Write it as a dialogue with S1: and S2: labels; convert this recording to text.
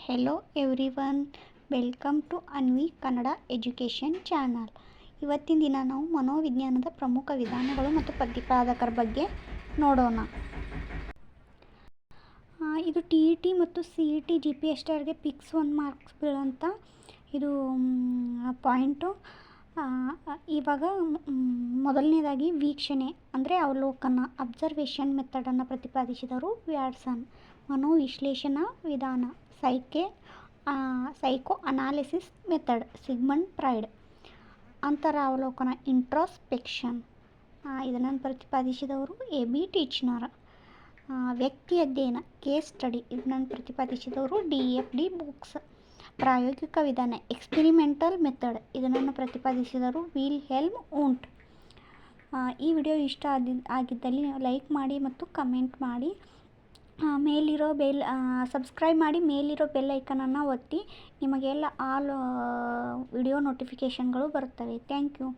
S1: Hello everyone welcome to Anvi Kannada education channel ಇವತ್ತಿನ ದಿನ ನಾವು ಮನೋವಿಜ್ಞಾನದ ಪ್ರಮುಖ ವಿಧಾನಗಳು ಮತ್ತು ಪ್ರತಿಪಾದಕರ ಬಗ್ಗೆ ನೋಡೋಣ. ಇದು ಟಿ ಇ ಟಿ ಮತ್ತು C E T G P S ಟಿಯರ್ಗೆ fix one marks ಬೀಳೋಂಥ ಇದು ಪಾಯಿಂಟು ಇವಾಗ ಮೊದಲನೇದಾಗಿ ವೀಕ್ಷಣೆ, ಅಂದರೆ ಅವಲೋಕನ ಅಬ್ಸರ್ವೇಷನ್ ಮೆಥಡನ್ನು ಪ್ರತಿಪಾದಿಸಿದವರು ವ್ಯಾಡ್ಸನ್ ಮನೋವಿಶ್ಲೇಷಣಾ ವಿಧಾನ, psyche psycho analysis method Sigmund Freud ಅಂತರ ಅವಲೋಕನ ಇಂಟ್ರಾಸ್ಪೆಕ್ಷನ್ ಇದನ್ನು ಪ್ರತಿಪಾದಿಸಿದವರು ಎ ಬಿ ಟೀಚ್ನರ್ ವ್ಯಕ್ತಿ ಅಧ್ಯಯನ ಕೇಸ್ ಸ್ಟಡಿ ಇದನ್ನು ಪ್ರತಿಪಾದಿಸಿದವರು ಡಿ ಎಫ್ ಡಿ ಬುಕ್ಸ್. ಪ್ರಾಯೋಗಿಕ ವಿಧಾನ ಎಕ್ಸ್ಪೆರಿಮೆಂಟಲ್ ಮೆಥಡ್ ಇದನ್ನು ಪ್ರತಿಪಾದಿಸಿದರು ವಿಲ್ ಹೆಲ್ಮ್ ಊಂಟ್ ಈ ವಿಡಿಯೋ ಇಷ್ಟ ಆದಿ, ಆಗಿದ್ದಲ್ಲಿ ಲೈಕ್ ಮಾಡಿ ಮತ್ತು ಕಮೆಂಟ್ ಮಾಡಿ. ಮೇಲಿರೋ ಬೆಲ್ ಸಬ್ಸ್ಕ್ರೈಬ್ ಮಾಡಿ, ಮೇಲಿರೋ ಬೆಲ್ ಐಕನನ್ನು ಒತ್ತಿ, ನಿಮಗೆಲ್ಲ ಆಲ್ ವಿಡಿಯೋ ನೋಟಿಫಿಕೇಷನ್ಗಳು ಬರುತ್ತವೆ. Thank you